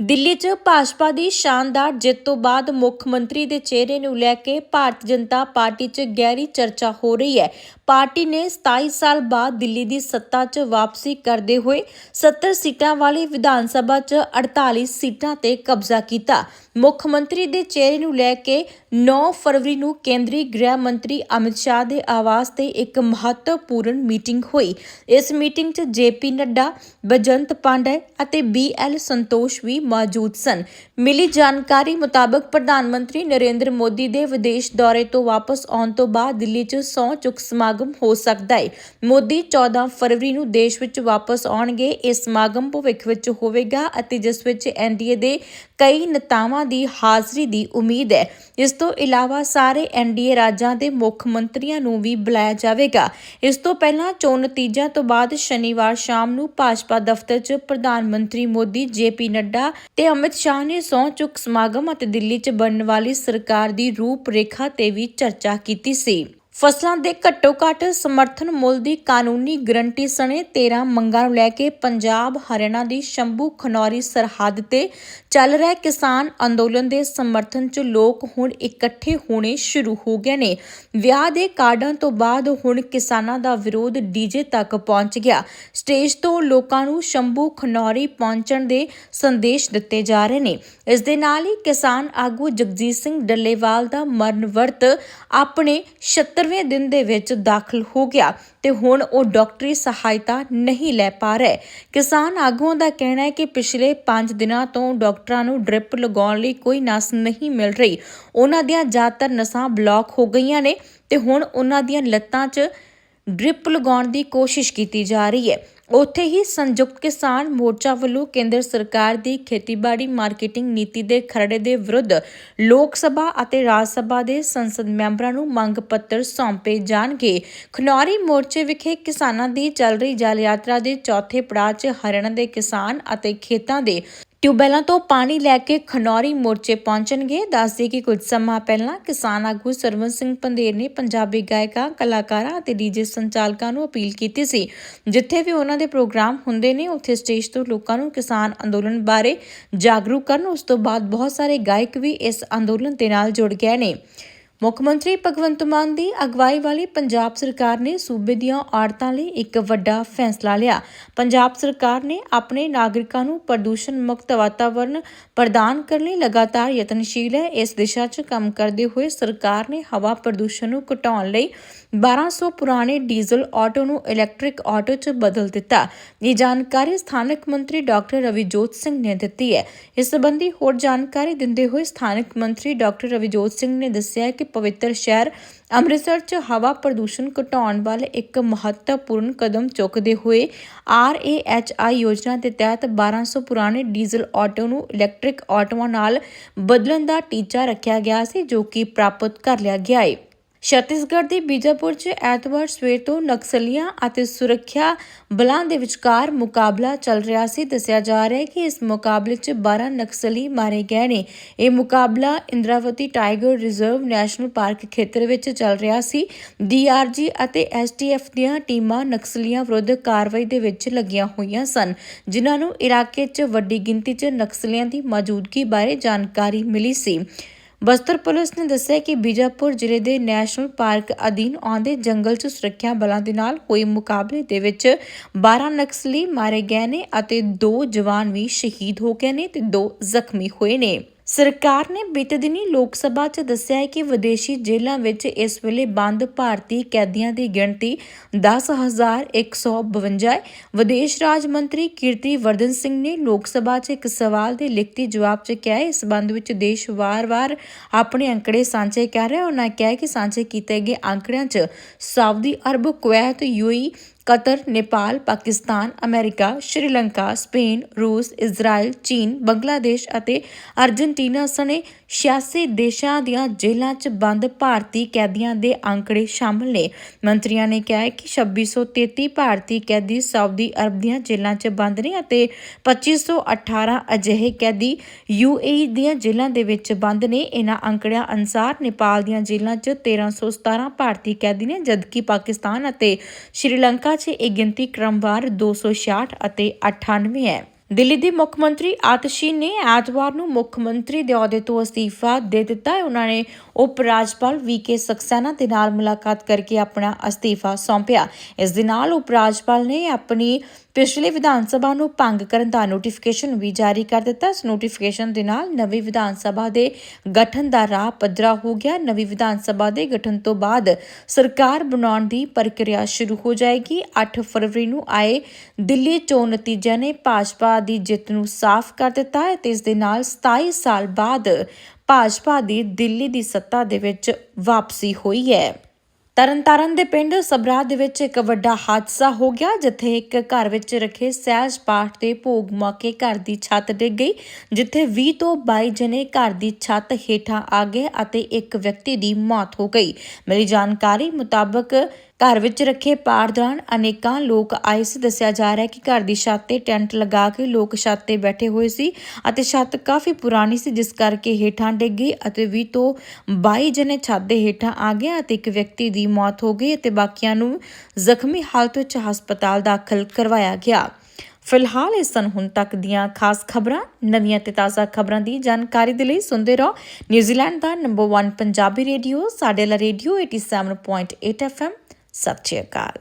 ਦਿੱਲੀ 'ਚ ਭਾਜਪਾ ਦੀ ਸ਼ਾਨਦਾਰ ਜਿੱਤ ਤੋਂ ਬਾਅਦ ਮੁੱਖ ਮੰਤਰੀ ਦੇ ਚਿਹਰੇ ਨੂੰ ਲੈ ਕੇ ਭਾਰਤੀ ਜਨਤਾ ਪਾਰਟੀ 'ਚ ਗਹਿਰੀ ਚਰਚਾ ਹੋ ਰਹੀ ਹੈ। ਪਾਰਟੀ ਨੇ 27 ਸਾਲ ਬਾਅਦ ਦਿੱਲੀ ਦੀ ਸੱਤਾ 'ਚ ਵਾਪਸੀ ਕਰਦੇ ਹੋਏ 70 ਸੀਟਾਂ ਵਾਲੀ ਵਿਧਾਨ ਸਭਾ 'ਚ 48 ਸੀਟਾਂ ਤੇ ਕਬਜ਼ਾ ਕੀਤਾ। ਮੁੱਖ ਮੰਤਰੀ ਦੇ ਚਿਹਰੇ ਨੂੰ ਲੈ ਕੇ 9 ਫਰਵਰੀ ਨੂੰ ਕੇਂਦਰੀ ਗ੍ਰਹਿ ਮੰਤਰੀ ਅਮਿਤ ਸ਼ਾਹ ਦੇ ਆਵਾਸ ਤੇ ਇੱਕ ਮਹੱਤਵਪੂਰਨ ਮੀਟਿੰਗ ਹੋਈ। ਇਸ ਮੀਟਿੰਗ 'ਚ ਜੇਪੀ ਨੱਡਾ, ਬਜੰਤ ਪਾਂਡੇ ਅਤੇ ਬੀਐਲ ਸੰਤੋਸ਼ ਵੀ ਮੌਜੂਦ ਸਨ। ਮਿਲੀ ਜਾਣਕਾਰੀ ਮੁਤਾਬਕ ਪ੍ਰਧਾਨ ਮੰਤਰੀ ਨਰਿੰਦਰ ਮੋਦੀ ਦੇ ਵਿਦੇਸ਼ ਦੌਰੇ ਤੋਂ ਵਾਪਸ ਆਉਣ ਤੋਂ ਬਾਅਦ ਦਿੱਲੀ 'ਚ ਸਹੁੰ ਚੁੱਕ ਸਮਾਗਮ ਹੋ ਸਕਦਾ ਹੈ ਮੋਦੀ 14 ਫਰਵਰੀ ਨੂੰ ਦੇਸ਼ ਵਿੱਚ ਵਾਪਸ ਆਉਣਗੇ। ਇਹ ਸਮਾਗਮ ਭਵਿੱਖ ਵਿੱਚ ਹੋਵੇਗਾ ਅਤੇ ਜਿਸ ਵਿੱਚ ਐਨਡੀਏ ਦੇ ਕਈ ਨੇਤਾਵਾਂ ਦੀ ਹਾਜ਼ਰੀ ਦੀ ਉਮੀਦ ਹੈ। ਇਸ ਤੋਂ ਇਲਾਵਾ ਸਾਰੇ ਐਨਡੀਏ ਰਾਜਾਂ ਦੇ ਮੁੱਖ ਮੰਤਰੀਆਂ ਨੂੰ ਵੀ ਬੁਲਾਇਆ ਜਾਵੇਗਾ। ਇਸ ਤੋਂ ਪਹਿਲਾਂ ਚੋਣ ਨਤੀਜਿਆਂ ਤੋਂ ਬਾਅਦ ਸ਼ਨੀਵਾਰ ਸ਼ਾਮ ਨੂੰ ਭਾਜਪਾ ਦਫ਼ਤਰ 'ਚ ਪ੍ਰਧਾਨ ਮੰਤਰੀ ਮੋਦੀ ਜੇਪੀ ਨੱਡਾ ਤੇ ਅਮਿਤ ਸ਼ਾਹ ਨੇ ਸਹੁੰ ਚੁੱਕ ਸਮਾਗਮ ਅਤੇ ਦਿੱਲੀ 'ਚ ਬਣਨ ਵਾਲੀ ਸਰਕਾਰ ਦੀ ਰੂਪਰੇਖਾ ਤੇ ਵੀ ਚਰਚਾ ਕੀਤੀ ਸੀ। ਫਸਲਾਂ ਦੇ ਘੱਟੋ ਘੱਟ ਸਮਰਥਨ ਮੁੱਲ ਦੀ ਕਾਨੂੰਨੀ ਗਰੰਟੀ ਸਣੇ 13 ਮੰਗਾਂ ਨੂੰ ਲੈ ਕੇ ਪੰਜਾਬ ਹਰਿਆਣਾ ਦੀ ਸ਼ੰਭੂ ਖਨੌਰੀ ਸਰਹੱਦ ਤੇ ਚੱਲ ਰਿਹਾ ਕਿਸਾਨ ਅੰਦੋਲਨ ਦੇ ਸਮਰਥਨ 'ਚ ਲੋਕ ਹੁਣ ਇਕੱਠੇ ਹੋਣੇ ਸ਼ੁਰੂ ਹੋ ਗਏ ਨੇ। ਵਿਆਹ ਦੇ ਕਾਰਡਾਂ ਤੋਂ ਬਾਅਦ ਹੁਣ ਕਿਸਾਨਾਂ ਦਾ ਵਿਰੋਧ ਡੀਜੇ ਤੱਕ ਪਹੁੰਚ ਗਿਆ। ਸਟੇਜ ਤੋਂ ਲੋਕਾਂ ਨੂੰ ਸ਼ੰਭੂ ਖਨੌਰੀ ਪਹੁੰਚਣ ਦੇ ਸੰਦੇਸ਼ ਦਿੱਤੇ ਜਾ ਰਹੇ ਨੇ। ਇਸ ਦੇ ਨਾਲ ਹੀ ਕਿਸਾਨ ਆਗੂ ਜਗਜੀਤ ਸਿੰਘ ਡੱਲੇਵਾਲ ਦਾ ਮਰਨ ਵਰਤ ਆਪਣੇ 76ਵੇਂ ਦਿਨ ਦੇ ਵਿੱਚ ਦਾਖਲ ਹੋ ਗਿਆ ਤੇ ਹੁਣ ਉਹ ਡਾਕਟਰੀ ਸਹਾਇਤਾ ਨਹੀਂ ਲੈ ਪਾ ਰਹੇ। ਕਿਸਾਨ ਆਗੂਆਂ ਦਾ ਕਹਿਣਾ ਹੈ ਕਿ ਪਿਛਲੇ 5 ਦਿਨਾਂ ਤੋਂ ਡਾਕਟਰਾਂ ਨੂੰ ਡ੍ਰਿਪ ਲਗਾਉਣ ਲਈ ਕੋਈ ਨਸ ਨਹੀਂ ਮਿਲ ਰਹੀ। ਉਹਨਾਂ ਦੀਆਂ ਜ਼ਿਆਦਾਤਰ ਨਸਾਂ ਬਲੌਕ ਹੋ ਗਈਆਂ ਨੇ ਤੇ ਹੁਣ ਉਹਨਾਂ ਦੀਆਂ ਲੱਤਾਂ 'ਚ ਡ੍ਰਿਪ ਲਗਾਉਣ ਦੀ ਕੋਸ਼ਿਸ਼ ਕੀਤੀ ਜਾ ਰਹੀ ਹੈ। ਉੱਥੇ ਹੀ ਸੰਯੁਕਤ ਕਿਸਾਨ ਮੋਰਚਾ ਵੱਲੋਂ ਕੇਂਦਰ ਸਰਕਾਰ ਦੀ ਖੇਤੀਬਾੜੀ ਮਾਰਕੀਟਿੰਗ ਨੀਤੀ ਦੇ ਖਰੜੇ ਦੇ ਵਿਰੁੱਧ ਲੋਕ ਸਭਾ ਅਤੇ ਰਾਜ ਸਭਾ ਦੇ ਸੰਸਦ ਮੈਂਬਰਾਂ ਨੂੰ ਮੰਗ ਪੱਤਰ ਸੌਂਪੇ ਜਾਣਗੇ। ਖਨੌਰੀ ਮੋਰਚੇ ਵਿਖੇ ਕਿਸਾਨਾਂ ਦੀ ਚੱਲ ਰਹੀ ਜਲ ਯਾਤਰਾ ਦੇ ਚੌਥੇ ਪੜਾਅ 'ਚ ਹਰਿਆਣਾ ਦੇ ਕਿਸਾਨ ਅਤੇ ਖੇਤਾਂ ਦੇ ਟਿਊਬਵੈਲਾਂ ਤੋਂ ਪਾਣੀ ਲੈ ਕੇ ਖਨੌਰੀ ਮੋਰਚੇ ਪਹੁੰਚਣਗੇ? ਦੱਸਦੇ ਕਿ ਕੁਝ ਸਮਾਂ ਪਹਿਲਾਂ ਕਿਸਾਨ ਆਗੂ ਸਰਵਨ ਸਿੰਘ ਪੰਧੇਰ ਨੇ ਪੰਜਾਬੀ ਗਾਇਕਾਂ, ਕਲਾਕਾਰਾਂ ਅਤੇ ਡੀਜੇ ਸੰਚਾਲਕਾਂ ਨੂੰ ਅਪੀਲ ਕੀਤੀ ਸੀ। ਜਿੱਥੇ ਵੀ ਉਹਨਾਂ ਦੇ ਪ੍ਰੋਗਰਾਮ ਹੁੰਦੇ ਨੇ, ਉੱਥੇ ਸਟੇਜ ਤੋਂ ਲੋਕਾਂ ਨੂੰ ਕਿਸਾਨ ਅੰਦੋਲਨ ਬਾਰੇ ਜਾਗਰੂਕ ਕਰਨ। ਉਸ ਤੋਂ ਬਾਅਦ ਬਹੁਤ ਸਾਰੇ ਗਾਇਕ ਵੀ ਇਸ ਅੰਦੋਲਨ ਦੇ ਨਾਲ ਜੁੜ ਗਏ ਨੇ। ਮੁੱਖ ਮੰਤਰੀ ਭਗਵੰਤ ਮਾਨ ਦੀ ਅਗਵਾਈ ਵਾਲੀ ਪੰਜਾਬ ਸਰਕਾਰ ਨੇ ਸੂਬੇ ਦੀਆਂ ਔਰਤਾਂ ਲਈ ਇੱਕ ਵੱਡਾ ਫੈਸਲਾ ਲਿਆ। ਪੰਜਾਬ ਸਰਕਾਰ ਨੇ ਆਪਣੇ ਨਾਗਰਿਕਾਂ ਨੂੰ ਪ੍ਰਦੂਸ਼ਣ ਮੁਕਤ ਵਾਤਾਵਰਣ ਪ੍ਰਦਾਨ ਕਰਨ ਲਈ ਲਗਾਤਾਰ ਯਤਨਸ਼ੀਲ ਹੈ। ਇਸ ਦਿਸ਼ਾ 'ਚ ਕੰਮ ਕਰਦੇ ਹੋਏ ਸਰਕਾਰ ਨੇ ਹਵਾ ਪ੍ਰਦੂਸ਼ਣ ਨੂੰ ਘਟਾਉਣ ਲਈ 1200 ਪੁਰਾਣੇ ਡੀਜ਼ਲ ਆਟੋ ਨੂੰ ਇਲੈਕਟ੍ਰਿਕ ਆਟੋ 'ਚ ਬਦਲ ਦਿੱਤਾ। ਇਹ ਜਾਣਕਾਰੀ ਸਥਾਨਕ ਮੰਤਰੀ ਡਾਕਟਰ ਰਵਿਜੋਤ ਸਿੰਘ ਨੇ ਦਿੱਤੀ ਹੈ। ਇਸ ਸੰਬੰਧੀ ਹੋਰ ਜਾਣਕਾਰੀ ਦਿੰਦੇ ਹੋਏ ਸਥਾਨਕ ਮੰਤਰੀ ਡਾਕਟਰ ਰਵਿਜੋਤ ਸਿੰਘ ਨੇ ਦੱਸਿਆ ਕਿ ਪਵਿੱਤਰ ਸ਼ਹਿਰ ਅੰਮ੍ਰਿਤਸਰ 'ਚ ਹਵਾ ਪ੍ਰਦੂਸ਼ਣ ਘਟਾਉਣ ਵੱਲ ਇੱਕ ਮਹੱਤਵਪੂਰਨ ਕਦਮ ਚੁੱਕਦੇ ਹੋਏ ਆਰਏਐਚਆਈ ਯੋਜਨਾ ਦੇ ਤਹਿਤ 1200 ਪੁਰਾਣੇ ਡੀਜ਼ਲ ਆਟੋ ਨੂੰ ਇਲੈਕਟ੍ਰਿਕ ਆਟੋਆਂ ਨਾਲ ਬਦਲਣ ਦਾ ਟੀਚਾ ਰੱਖਿਆ ਗਿਆ ਸੀ, ਜੋ ਕਿ ਪ੍ਰਾਪਤ ਕਰ ਲਿਆ ਗਿਆ ਹੈ ਛੱਤੀਸਗੜ੍ਹ ਦੇ ਬੀਜਾਪੁਰ 'ਚ ਐਤਵਾਰ ਸਵੇਰ ਤੋਂ ਨਕਸਲੀਆਂ ਅਤੇ ਸੁਰੱਖਿਆ ਬਲਾਂ ਦੇ ਵਿਚਕਾਰ ਮੁਕਾਬਲਾ ਚੱਲ ਰਿਹਾ ਸੀ। ਦੱਸਿਆ ਜਾ ਰਿਹਾ ਹੈ ਕਿ ਇਸ ਮੁਕਾਬਲੇ 'ਚ 12 ਨਕਸਲੀ ਮਾਰੇ ਗਏ ਨੇ। ਇਹ ਮੁਕਾਬਲਾ Indravati tiger reserve national park ਖੇਤਰ ਵਿੱਚ ਚੱਲ ਰਿਹਾ ਸੀ। ਡੀਆਰਜੀ ਅਤੇ ਐਸਟੀਐਫ ਦੀਆਂ ਟੀਮਾਂ ਨਕਸਲੀਆਂ ਵਿਰੁੱਧ ਕਾਰਵਾਈ ਦੇ ਵਿੱਚ ਲੱਗੀਆਂ ਹੋਈਆਂ ਸਨ, ਜਿਨ੍ਹਾਂ ਨੂੰ ਇਲਾਕੇ 'ਚ ਵੱਡੀ ਗਿਣਤੀ 'ਚ ਨਕਸਲੀਆਂ ਦੀ ਮੌਜੂਦਗੀ ਬਾਰੇ ਜਾਣਕਾਰੀ ਮਿਲੀ ਸੀ। ਬਸਤਰ ਪੁਲਿਸ ਨੇ ਦੱਸਿਆ ਕਿ ਬੀਜਾਪੁਰ ਜ਼ਿਲ੍ਹੇ ਦੇ ਨੈਸ਼ਨਲ ਪਾਰਕ ਅਧੀਨ ਆਉਂਦੇ ਜੰਗਲ 'ਚ ਸੁਰੱਖਿਆ ਬਲਾਂ ਦੇ ਨਾਲ ਹੋਏ ਮੁਕਾਬਲੇ ਦੇ ਵਿੱਚ 12 ਨਕਸਲੀ ਮਾਰੇ ਗਏ ਨੇ ਅਤੇ 2 ਜਵਾਨ ਵੀ ਸ਼ਹੀਦ ਹੋ ਗਏ ਨੇ ਤੇ 2 ਜ਼ਖਮੀ ਹੋਏ ਨੇ। ਸਰਕਾਰ ਨੇ ਬੀਤੇ ਦਿਨੀ ਲੋਕ ਸਭਾ 'ਚ ਦੱਸਿਆ ਹੈ ਕਿ ਵਿਦੇਸ਼ੀ ਜੇਲ੍ਹਾਂ ਵਿੱਚ ਇਸ ਵੇਲੇ ਬੰਦ ਭਾਰਤੀ ਕੈਦੀਆਂ ਦੀ ਗਿਣਤੀ 10152 ਹੈ। ਵਿਦੇਸ਼ ਰਾਜ ਮੰਤਰੀ ਕੀਰਤੀ ਵਰਧਨ ਸਿੰਘ ਨੇ ਲੋਕ ਸਭਾ 'ਚ ਇੱਕ ਸਵਾਲ ਦੇ ਲਿਖਤੀ ਜਵਾਬ 'ਚ ਕਿਹਾ ਇਸ ਸੰਬੰਧ ਵਿੱਚ ਦੇਸ਼ ਵਾਰ-ਵਾਰ ਆਪਣੇ ਅੰਕੜੇ ਸਾਂਝੇ ਕਰ ਰਿਹਾ ਉਹਨਾਂ ਕਿਹਾ ਕਿ ਸਾਂਝੇ ਕੀਤੇ ਗਏ ਅੰਕੜਿਆਂ 'ਚ Saudi Arab, Kuwait UAE Qatar, Nepal, Pakistan, America, Sri Lanka, Spain, ਰੂਸ ਇਜ਼ਰਾਈਲ ਚੀਨ, ਬੰਗਲਾਦੇਸ਼ ਅਤੇ ਅਰਜਨਟੀਨਾ ਸਣੇ 86 ਦੇਸ਼ਾਂ ਦੀਆਂ ਜੇਲ੍ਹਾਂ 'ਚ ਬੰਦ ਭਾਰਤੀ ਕੈਦੀਆਂ ਦੇ ਅੰਕੜੇ ਸ਼ਾਮਲ ਨੇ। ਮੰਤਰੀਆਂ ਨੇ ਕਿਹਾ ਹੈ ਕਿ 2633 ਭਾਰਤੀ ਕੈਦੀ ਸਾਊਦੀ ਅਰਬ ਦੀਆਂ ਜੇਲ੍ਹਾਂ 'ਚ ਬੰਦ ਨੇ ਅਤੇ 2518 ਅਜਿਹੇ ਕੈਦੀ ਯੂਏਈ ਦੀਆਂ ਜੇਲ੍ਹਾਂ ਦੇ ਵਿੱਚ ਬੰਦ ਨੇ। ਇਹਨਾਂ ਅੰਕੜਿਆਂ ਅਨੁਸਾਰ ਨੇਪਾਲ ਦੀਆਂ ਜੇਲ੍ਹਾਂ 'ਚ 1317 ਭਾਰਤੀ ਕੈਦੀ ਨੇ, ਜਦਕਿ ਪਾਕਿਸਤਾਨ ਅਤੇ ਸ਼੍ਰੀਲੰਕਾ 'ਚ ਇਹ ਗਿਣਤੀ ਕ੍ਰਮਵਾਰ 266 ਅਤੇ 98 ਹੈ। ਦਿੱਲੀ ਦੇ ਮੁੱਖ ਮੰਤਰੀ ਆਤਸ਼ੀ ਨੇ ਐਤਵਾਰ ਨੂੰ ਮੁੱਖ ਮੰਤਰੀ ਦੇ ਅਹੁਦੇ ਤੋਂ ਅਸਤੀਫਾ ਦੇ ਦਿੱਤਾ ਹੈ। ਉਹਨਾਂ ਨੇ ਉਪ ਰਾਜਪਾਲ ਵੀਕੇ ਸਕਸੈਨਾ ਦੇ ਨਾਲ ਮੁਲਾਕਾਤ ਕਰਕੇ ਆਪਣਾ ਅਸਤੀਫਾ ਸੌਂਪਿਆ। ਇਸ ਦੇ ਨਾਲ ਉਪ ਰਾਜਪਾਲ ਨੇ ਆਪਣੀ ਪਿਛਲੇ ਵਿਧਾਨ ਸਭਾ ਨੂੰ ਭੰਗ ਕਰਨ ਦਾ ਨੋਟੀਫਿਕੇਸ਼ਨ ਵੀ ਜਾਰੀ ਕਰ ਦਿੱਤਾ। ਇਸ ਨੋਟੀਫਿਕੇਸ਼ਨ ਦੇ ਨਾਲ ਨਵੀਂ ਵਿਧਾਨ ਸਭਾ ਦੇ ਗਠਨ ਦਾ ਰਾਹ ਪੱਧਰਾ ਹੋ ਗਿਆ। ਨਵੀਂ ਵਿਧਾਨ ਸਭਾ ਦੇ ਗਠਨ ਤੋਂ ਬਾਅਦ ਸਰਕਾਰ ਬਣਾਉਣ ਦੀ ਪ੍ਰਕਿਰਿਆ ਸ਼ੁਰੂ ਹੋ ਜਾਏਗੀ। 8 ਫਰਵਰੀ ਨੂੰ ਆਏ ਦਿੱਲੀ ਚੋਣ ਨਤੀਜਿਆਂ ਨੇ ਭਾਜਪਾ ਦੀ ਜਿੱਤ ਨੂੰ ਸਾਫ਼ ਕਰ ਦਿੱਤਾ ਹੈ ਤੇ ਇਸ ਦੇ ਨਾਲ 27 ਸਾਲ ਬਾਅਦ ਭਾਜਪਾ ਦੀ ਦਿੱਲੀ ਦੀ ਸੱਤਾ ਦੇ ਵਿੱਚ ਵਾਪਸੀ ਹੋਈ ਹੈ। ਤਰਨਤਾਰਨ ਦੇ ਪਿੰਡ ਸਬਰਾ ਦੇ ਵਿੱਚ ਇੱਕ ਵੱਡਾ ਹਾਦਸਾ ਹੋ ਗਿਆ, ਜਿੱਥੇ ਇੱਕ ਘਰ ਵਿੱਚ ਰੱਖੇ ਸਹਿਜ ਪਾਠ ਦੇ ਭੋਗ ਮੌਕੇ ਘਰ ਦੀ ਛੱਤ ਡਿੱਗ ਗਈ, ਜਿੱਥੇ 20 ਤੋਂ 22 ਜਣੇ ਘਰ ਦੀ ਛੱਤ ਹੇਠਾਂ ਆ ਗਏ ਅਤੇ ਇੱਕ ਵਿਅਕਤੀ ਦੀ ਮੌਤ ਹੋ ਗਈ। ਮਿਲੀ ਜਾਣਕਾਰੀ ਮੁਤਾਬਕ ਘਰ ਵਿੱਚ ਰੱਖੇ ਪਾਠ ਦੌਰਾਨ ਅਨੇਕਾਂ ਲੋਕ ਆਏ ਸੀ। ਦੱਸਿਆ ਜਾ ਰਿਹਾ ਹੈ ਕਿ ਘਰ ਦੀ ਛੱਤ ਤੇ ਟੈਂਟ ਲਗਾ ਕੇ ਲੋਕ ਛੱਤ ਤੇ ਬੈਠੇ ਹੋਏ ਸੀ ਅਤੇ ਛੱਤ ਕਾਫੀ ਪੁਰਾਣੀ ਸੀ, ਜਿਸ ਕਰਕੇ ਹੇਠਾਂ ਡਿੱਗ ਗਈ ਅਤੇ 20 ਤੋਂ 22 ਜਣੇ ਛੱਤ ਦੇ ਹੇਠਾਂ ਆ ਗਏ ਅਤੇ ਇੱਕ ਵਿਅਕਤੀ ਦੀ ਮੌਤ ਹੋ ਗਈ ਅਤੇ ਬਾਕੀਆਂ ਨੂੰ ਜ਼ਖਮੀ ਹਾਲਤ ਵਿੱਚ ਹਸਪਤਾਲ ਦਾਖਲ ਕਰਵਾਇਆ ਗਿਆ। ਫਿਲਹਾਲ ਇਹ ਸਨ ਹੁਣ ਤੱਕ ਦੀਆਂ ਖਾਸ ਖਬਰਾਂ। ਨਵੀਆਂ ਤੇ ਤਾਜ਼ਾ ਖਬਰਾਂ ਦੀ ਜਾਣਕਾਰੀ ਦੇ ਲਈ ਸੁਣਦੇ ਰਹੋ। ਨਿਊਜ਼ੀਲੈਂਡ ਦਾ ਨੰਬਰ 1 ਪੰਜਾਬੀ ਰੇਡੀਓ, ਸਾਡੇ ਲਾ ਰੇਡੀਓ 87.8 FM ਸਤਿ ਸ਼੍ਰੀ ਅਕਾਲ।